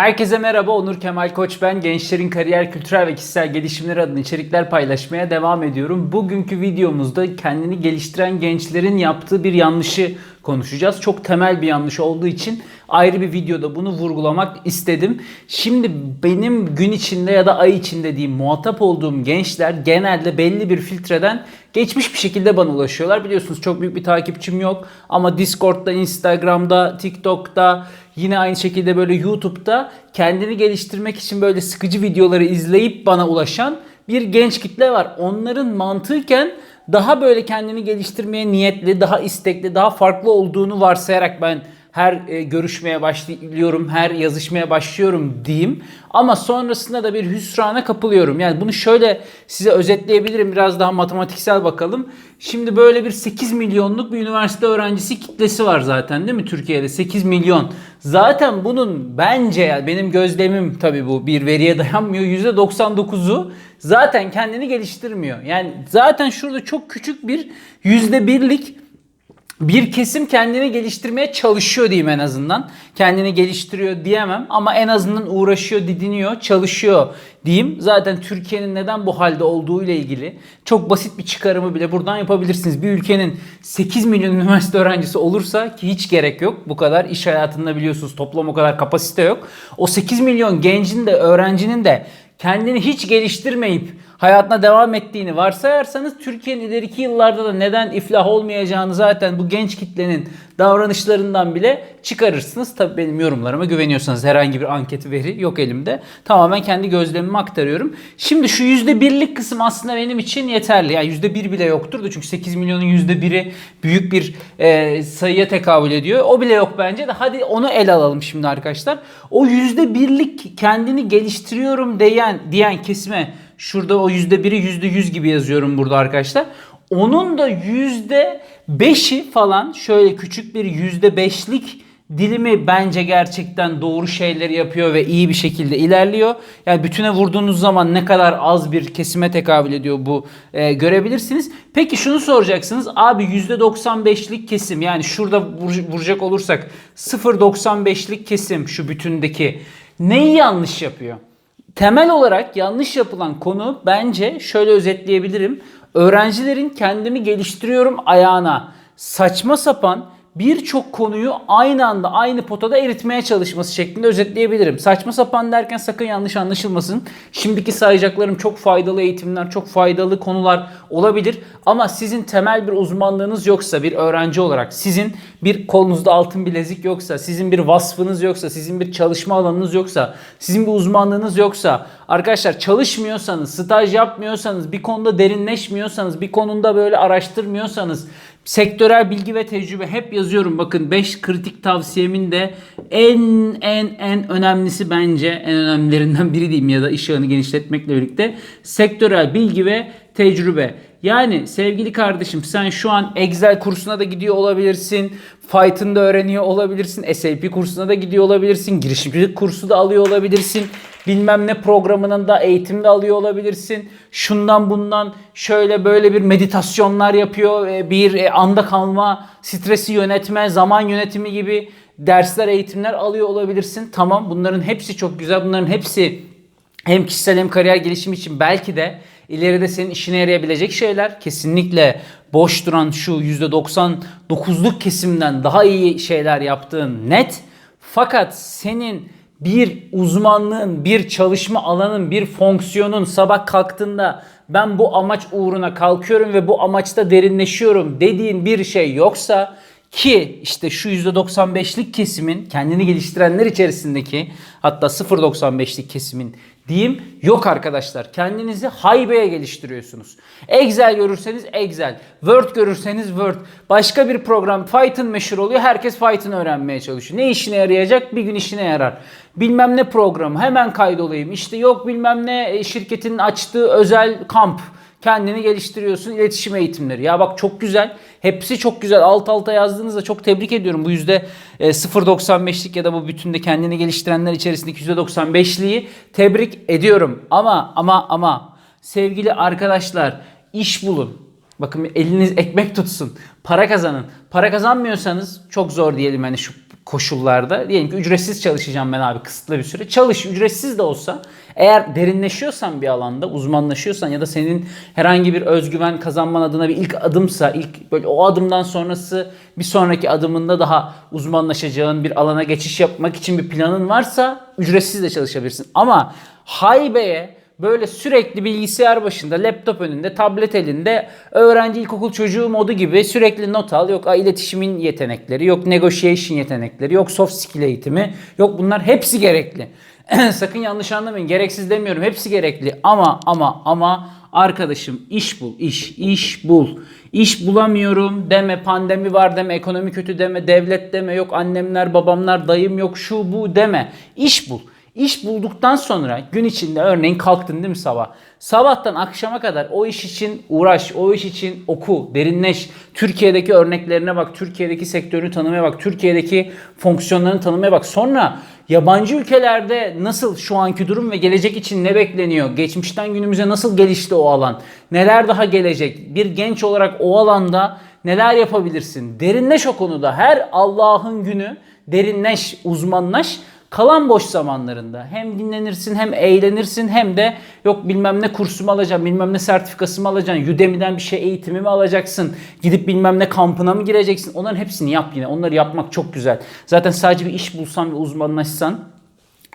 Herkese merhaba, Onur Kemal Koç ben. Gençlerin kariyer, kültürel ve kişisel gelişimleri adına içerikler paylaşmaya devam ediyorum. Bugünkü videomuzda kendini geliştiren gençlerin yaptığı bir yanlışı konuşacağız. Çok temel bir yanlış olduğu için ayrı bir videoda bunu vurgulamak istedim. Şimdi benim gün içinde ya da ay içinde diyeyim muhatap olduğum gençler genelde belli bir filtreden geçmiş bir şekilde bana ulaşıyorlar. Biliyorsunuz çok büyük bir takipçim yok ama Discord'da, Instagram'da, TikTok'ta yine aynı şekilde böyle YouTube'da kendini geliştirmek için böyle sıkıcı videoları izleyip bana ulaşan bir genç kitle var. Onların mantıken daha böyle kendini geliştirmeye niyetli, daha istekli, daha farklı olduğunu varsayarak ben her e, görüşmeye başlıyorum, her yazışmaya başlıyorum diyeyim. Ama sonrasında da bir hüsrana kapılıyorum. Yani bunu şöyle size özetleyebilirim. Biraz daha matematiksel bakalım. Şimdi böyle bir 8 milyonluk bir üniversite öğrencisi kitlesi var zaten değil mi Türkiye'de? 8 milyon. Zaten bunun bence yani benim gözlemim tabii bu bir veriye dayanmıyor. %99'u zaten kendini geliştirmiyor. Yani zaten şurada çok küçük bir %1'lik bir kesim kendini geliştirmeye çalışıyor diyeyim en azından. Kendini geliştiriyor diyemem ama en azından uğraşıyor, didiniyor, çalışıyor diyeyim. Zaten Türkiye'nin neden bu halde olduğu ile ilgili çok basit bir çıkarımı bile buradan yapabilirsiniz. Bir ülkenin 8 milyon üniversite öğrencisi olursa ki hiç gerek yok. Bu kadar iş hayatında biliyorsunuz toplam o kadar kapasite yok. O 8 milyon gencin de öğrencinin de kendini hiç geliştirmeyip hayatına devam ettiğini varsayarsanız Türkiye'nin ileriki yıllarda da neden iflah olmayacağını zaten bu genç kitlenin davranışlarından bile çıkarırsınız. Tabii benim yorumlarıma güveniyorsanız herhangi bir anket veri yok elimde. Tamamen kendi gözlemimi aktarıyorum. Şimdi şu %1'lik kısım aslında benim için yeterli. Yani %1 bile yoktur da çünkü 8 milyonun %1'i büyük bir e, sayıya tekabül ediyor. O bile yok bence de hadi onu ele alalım şimdi arkadaşlar. O %1'lik kendini geliştiriyorum diyen, diyen kesime Şurada o %1'i %100 gibi yazıyorum burada arkadaşlar. Onun da %5'i falan şöyle küçük bir %5'lik dilimi bence gerçekten doğru şeyleri yapıyor ve iyi bir şekilde ilerliyor. Yani bütüne vurduğunuz zaman ne kadar az bir kesime tekabül ediyor bu e, görebilirsiniz. Peki şunu soracaksınız. Abi %95'lik kesim yani şurada vur- vuracak olursak 0.95'lik kesim şu bütündeki neyi yanlış yapıyor? Temel olarak yanlış yapılan konu bence şöyle özetleyebilirim. Öğrencilerin kendimi geliştiriyorum ayağına. Saçma sapan birçok konuyu aynı anda aynı potada eritmeye çalışması şeklinde özetleyebilirim. Saçma sapan derken sakın yanlış anlaşılmasın. Şimdiki sayacaklarım çok faydalı eğitimler, çok faydalı konular olabilir. Ama sizin temel bir uzmanlığınız yoksa bir öğrenci olarak, sizin bir kolunuzda altın bilezik yoksa, sizin bir vasfınız yoksa, sizin bir çalışma alanınız yoksa, sizin bir uzmanlığınız yoksa, arkadaşlar çalışmıyorsanız, staj yapmıyorsanız, bir konuda derinleşmiyorsanız, bir konuda böyle araştırmıyorsanız, Sektörel bilgi ve tecrübe hep yazıyorum. Bakın 5 kritik tavsiyemin de en en en önemlisi bence en önemlilerinden biri diyeyim ya da iş ağını genişletmekle birlikte sektörel bilgi ve tecrübe. Yani sevgili kardeşim sen şu an Excel kursuna da gidiyor olabilirsin. Python da öğreniyor olabilirsin. SAP kursuna da gidiyor olabilirsin. Girişimcilik kursu da alıyor olabilirsin bilmem ne programının da eğitimde alıyor olabilirsin. Şundan bundan şöyle böyle bir meditasyonlar yapıyor. e, Bir e, anda kalma, stresi yönetme, zaman yönetimi gibi dersler, eğitimler alıyor olabilirsin. Tamam bunların hepsi çok güzel. Bunların hepsi hem kişisel hem kariyer gelişimi için belki de ileride senin işine yarayabilecek şeyler. Kesinlikle boş duran şu %99'luk kesimden daha iyi şeyler yaptığın net. Fakat senin bir uzmanlığın, bir çalışma alanın, bir fonksiyonun sabah kalktığında ben bu amaç uğruna kalkıyorum ve bu amaçta derinleşiyorum dediğin bir şey yoksa ki işte şu %95'lik kesimin kendini geliştirenler içerisindeki hatta 0.95'lik kesimin diyeyim yok arkadaşlar. Kendinizi haybeye geliştiriyorsunuz. Excel görürseniz Excel, Word görürseniz Word. Başka bir program Python meşhur oluyor. Herkes Python öğrenmeye çalışıyor. Ne işine yarayacak? Bir gün işine yarar. Bilmem ne programı hemen kaydolayım. İşte yok bilmem ne e, şirketin açtığı özel kamp kendini geliştiriyorsun. iletişim eğitimleri. Ya bak çok güzel. Hepsi çok güzel. Alt alta yazdığınızda çok tebrik ediyorum. Bu yüzde e, 0.95'lik ya da bu bütünde kendini geliştirenler içerisindeki %95'liği tebrik ediyorum. Ama ama ama sevgili arkadaşlar iş bulun. Bakın eliniz ekmek tutsun. Para kazanın. Para kazanmıyorsanız çok zor diyelim hani şu koşullarda diyelim ki ücretsiz çalışacağım ben abi kısıtlı bir süre. Çalış ücretsiz de olsa eğer derinleşiyorsan bir alanda, uzmanlaşıyorsan ya da senin herhangi bir özgüven kazanman adına bir ilk adımsa, ilk böyle o adımdan sonrası bir sonraki adımında daha uzmanlaşacağın bir alana geçiş yapmak için bir planın varsa ücretsiz de çalışabilirsin. Ama haybeye böyle sürekli bilgisayar başında, laptop önünde, tablet elinde öğrenci ilkokul çocuğu modu gibi sürekli not al. Yok iletişimin yetenekleri, yok negotiation yetenekleri, yok soft skill eğitimi, yok bunlar hepsi gerekli. Sakın yanlış anlamayın. Gereksiz demiyorum. Hepsi gerekli. Ama ama ama arkadaşım iş bul. iş iş bul. İş bulamıyorum deme. Pandemi var deme. Ekonomi kötü deme. Devlet deme. Yok annemler, babamlar, dayım yok şu bu deme. İş bul. İş bulduktan sonra gün içinde örneğin kalktın değil mi sabah? Sabahtan akşama kadar o iş için uğraş, o iş için oku, derinleş. Türkiye'deki örneklerine bak, Türkiye'deki sektörünü tanımaya bak, Türkiye'deki fonksiyonlarını tanımaya bak. Sonra yabancı ülkelerde nasıl şu anki durum ve gelecek için ne bekleniyor? Geçmişten günümüze nasıl gelişti o alan? Neler daha gelecek? Bir genç olarak o alanda neler yapabilirsin? Derinleş o konuda. Her Allah'ın günü derinleş, uzmanlaş. Kalan boş zamanlarında hem dinlenirsin hem eğlenirsin hem de yok bilmem ne kursumu alacağım, bilmem ne sertifikasımı alacaksın, Udemy'den bir şey eğitimi mi alacaksın, gidip bilmem ne kampına mı gireceksin. Onların hepsini yap yine. Onları yapmak çok güzel. Zaten sadece bir iş bulsan ve uzmanlaşsan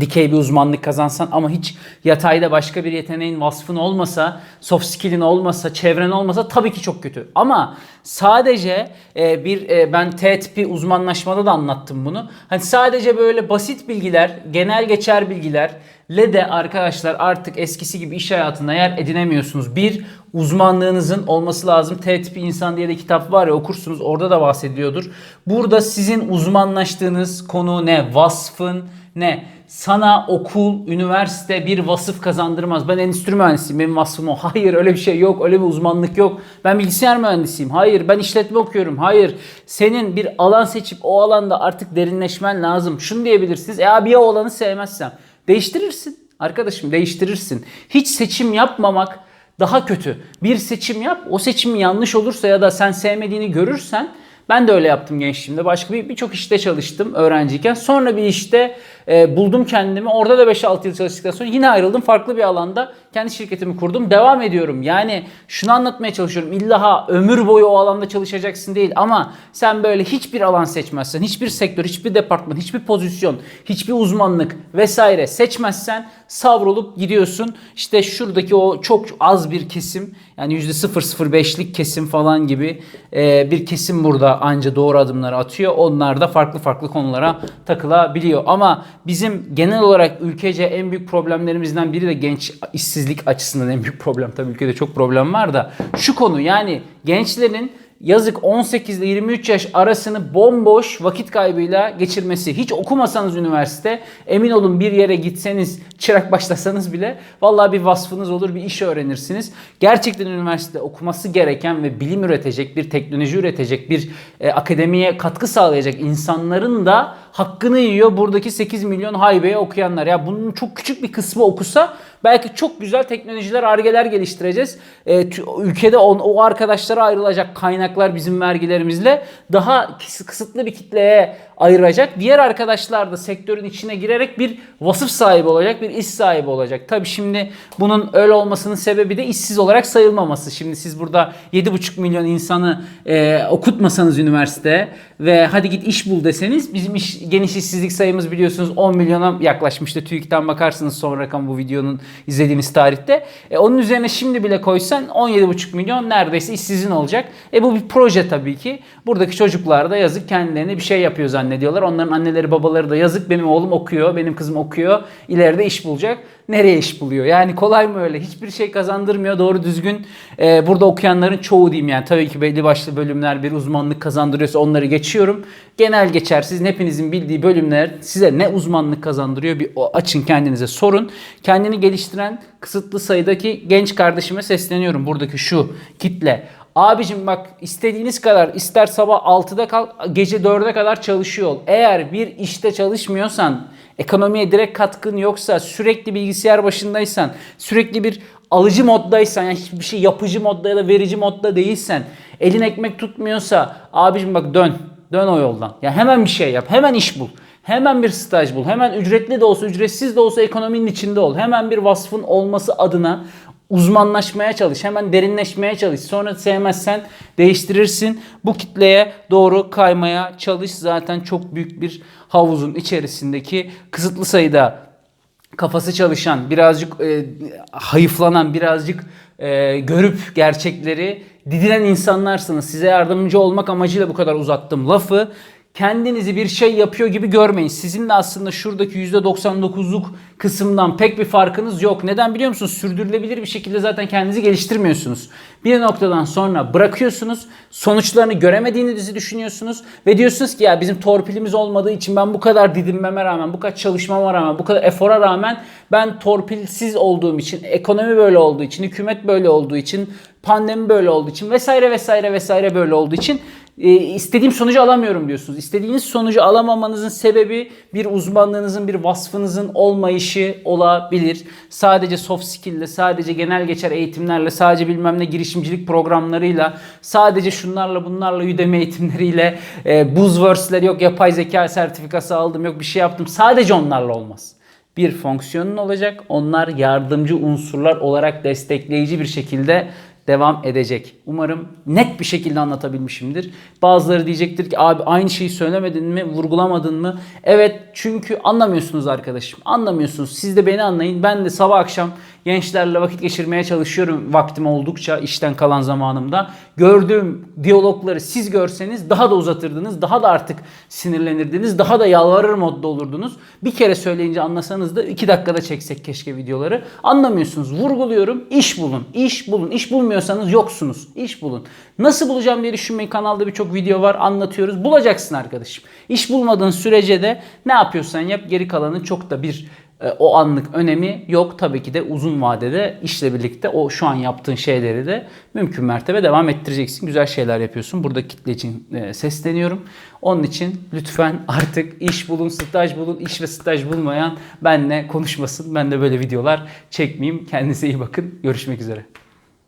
dikey bir uzmanlık kazansan ama hiç yatayda başka bir yeteneğin vasfın olmasa, soft skill'in olmasa, çevren olmasa tabii ki çok kötü. Ama sadece e, bir e, ben TETP uzmanlaşmada da anlattım bunu. Hani sadece böyle basit bilgiler, genel geçer bilgiler le de arkadaşlar artık eskisi gibi iş hayatında yer edinemiyorsunuz. Bir uzmanlığınızın olması lazım. TETP insan diye de kitap var ya okursunuz orada da bahsediyordur. Burada sizin uzmanlaştığınız konu ne? Vasfın ne? Sana okul, üniversite bir vasıf kazandırmaz. Ben endüstri mühendisiyim. Benim vasfım o. Hayır öyle bir şey yok. Öyle bir uzmanlık yok. Ben bilgisayar mühendisiyim. Hayır ben işletme okuyorum. Hayır. Senin bir alan seçip o alanda artık derinleşmen lazım. Şunu diyebilirsiniz. E abi ya o alanı sevmezsem. Değiştirirsin. Arkadaşım değiştirirsin. Hiç seçim yapmamak daha kötü. Bir seçim yap. O seçim yanlış olursa ya da sen sevmediğini görürsen ben de öyle yaptım gençliğimde. Başka bir birçok işte çalıştım öğrenciyken. Sonra bir işte e, buldum kendimi. Orada da 5-6 yıl çalıştıktan sonra yine ayrıldım. Farklı bir alanda kendi şirketimi kurdum. Devam ediyorum. Yani şunu anlatmaya çalışıyorum. İlla ömür boyu o alanda çalışacaksın değil. Ama sen böyle hiçbir alan seçmezsen, hiçbir sektör, hiçbir departman, hiçbir pozisyon, hiçbir uzmanlık vesaire seçmezsen savrulup gidiyorsun. İşte şuradaki o çok az bir kesim yani %005'lik kesim falan gibi e, bir kesim burada anca doğru adımları atıyor. Onlar da farklı farklı konulara takılabiliyor. Ama bizim genel olarak ülkece en büyük problemlerimizden biri de genç işsizlik açısından en büyük problem. Tabii ülkede çok problem var da şu konu yani gençlerin yazık 18 ile 23 yaş arasını bomboş vakit kaybıyla geçirmesi. Hiç okumasanız üniversite emin olun bir yere gitseniz çırak başlasanız bile vallahi bir vasfınız olur bir iş öğrenirsiniz. Gerçekten üniversitede okuması gereken ve bilim üretecek bir teknoloji üretecek bir e, akademiye katkı sağlayacak insanların da hakkını yiyor buradaki 8 milyon haybeye okuyanlar. Ya bunun çok küçük bir kısmı okusa belki çok güzel teknolojiler, argeler geliştireceğiz. E, ülkede o, o arkadaşlara ayrılacak kaynaklar bizim vergilerimizle daha kısıtlı bir kitleye ayıracak. Diğer arkadaşlar da sektörün içine girerek bir vasıf sahibi olacak, bir iş sahibi olacak. Tabii şimdi bunun öyle olmasının sebebi de işsiz olarak sayılmaması. Şimdi siz burada 7,5 milyon insanı e, okutmasanız üniversite ve hadi git iş bul deseniz bizim iş, geniş işsizlik sayımız biliyorsunuz 10 milyona yaklaşmıştı. TÜİK'ten bakarsınız son rakam bu videonun izlediğiniz tarihte. E, onun üzerine şimdi bile koysan 17,5 milyon neredeyse işsizin olacak. E bu bir proje tabii ki. Buradaki çocuklar da yazık kendilerine bir şey yapıyor zannediyorlar. Onların anneleri babaları da yazık benim oğlum okuyor, benim kızım okuyor. İleride iş bulacak. Nereye iş buluyor? Yani kolay mı öyle? Hiçbir şey kazandırmıyor. Doğru düzgün e, burada okuyanların çoğu diyeyim yani. Tabii ki belli başlı bölümler bir uzmanlık kazandırıyorsa onları geçiyorum. Genel geçer sizin hepinizin bildiği bölümler size ne uzmanlık kazandırıyor bir açın kendinize sorun. Kendini geliştiren kısıtlı sayıdaki genç kardeşime sesleniyorum. Buradaki şu kitle. Abicim bak istediğiniz kadar ister sabah 6'da kal gece 4'e kadar çalışıyor ol. Eğer bir işte çalışmıyorsan ekonomiye direkt katkın yoksa sürekli bilgisayar başındaysan sürekli bir alıcı moddaysan yani hiçbir şey yapıcı modda ya da verici modda değilsen elin ekmek tutmuyorsa abicim bak dön Dön o yoldan. Ya hemen bir şey yap. Hemen iş bul. Hemen bir staj bul. Hemen ücretli de olsa, ücretsiz de olsa ekonominin içinde ol. Hemen bir vasfın olması adına uzmanlaşmaya çalış. Hemen derinleşmeye çalış. Sonra sevmezsen değiştirirsin. Bu kitleye doğru kaymaya çalış. Zaten çok büyük bir havuzun içerisindeki kısıtlı sayıda kafası çalışan, birazcık e, hayıflanan, birazcık e, görüp gerçekleri didinen insanlarsınız. Size yardımcı olmak amacıyla bu kadar uzattım lafı. Kendinizi bir şey yapıyor gibi görmeyin. Sizin de aslında şuradaki %99'luk kısımdan pek bir farkınız yok. Neden biliyor musunuz? Sürdürülebilir bir şekilde zaten kendinizi geliştirmiyorsunuz. Bir noktadan sonra bırakıyorsunuz. Sonuçlarını göremediğinizi düşünüyorsunuz. Ve diyorsunuz ki ya bizim torpilimiz olmadığı için ben bu kadar didinmeme rağmen, bu kadar çalışmama rağmen, bu kadar efora rağmen ben torpilsiz olduğum için, ekonomi böyle olduğu için, hükümet böyle olduğu için, pandemi böyle olduğu için vesaire vesaire vesaire böyle olduğu için e, istediğim sonucu alamıyorum diyorsunuz. İstediğiniz sonucu alamamanızın sebebi bir uzmanlığınızın, bir vasfınızın olmayışı olabilir. Sadece soft skill ile, sadece genel geçer eğitimlerle, sadece bilmem ne girişimcilik programlarıyla, sadece şunlarla bunlarla Udemy eğitimleriyle, e, buzzwords'ler yok yapay zeka sertifikası aldım, yok bir şey yaptım. Sadece onlarla olmaz bir fonksiyonun olacak. Onlar yardımcı unsurlar olarak destekleyici bir şekilde devam edecek. Umarım net bir şekilde anlatabilmişimdir. Bazıları diyecektir ki abi aynı şeyi söylemedin mi, vurgulamadın mı? Evet çünkü anlamıyorsunuz arkadaşım. Anlamıyorsunuz. Siz de beni anlayın. Ben de sabah akşam gençlerle vakit geçirmeye çalışıyorum vaktim oldukça işten kalan zamanımda. Gördüğüm diyalogları siz görseniz daha da uzatırdınız. Daha da artık sinirlenirdiniz. Daha da yalvarır modda olurdunuz. Bir kere söyleyince anlasanız da iki dakikada çeksek keşke videoları. Anlamıyorsunuz. Vurguluyorum. İş bulun. İş bulun. İş bulmuyorsanız yoksunuz. İş bulun. Nasıl bulacağım diye düşünmeyin. Kanalda birçok video var. Anlatıyoruz. Bulacaksın arkadaşım. İş bulmadığın sürece de ne yapıyorsan yap. Geri kalanın çok da bir o anlık önemi yok. Tabii ki de uzun vadede işle birlikte o şu an yaptığın şeyleri de mümkün mertebe devam ettireceksin. Güzel şeyler yapıyorsun. Burada kitle için e, sesleniyorum. Onun için lütfen artık iş bulun, staj bulun. İş ve staj bulmayan benle konuşmasın. Ben de böyle videolar çekmeyeyim. Kendinize iyi bakın. Görüşmek üzere.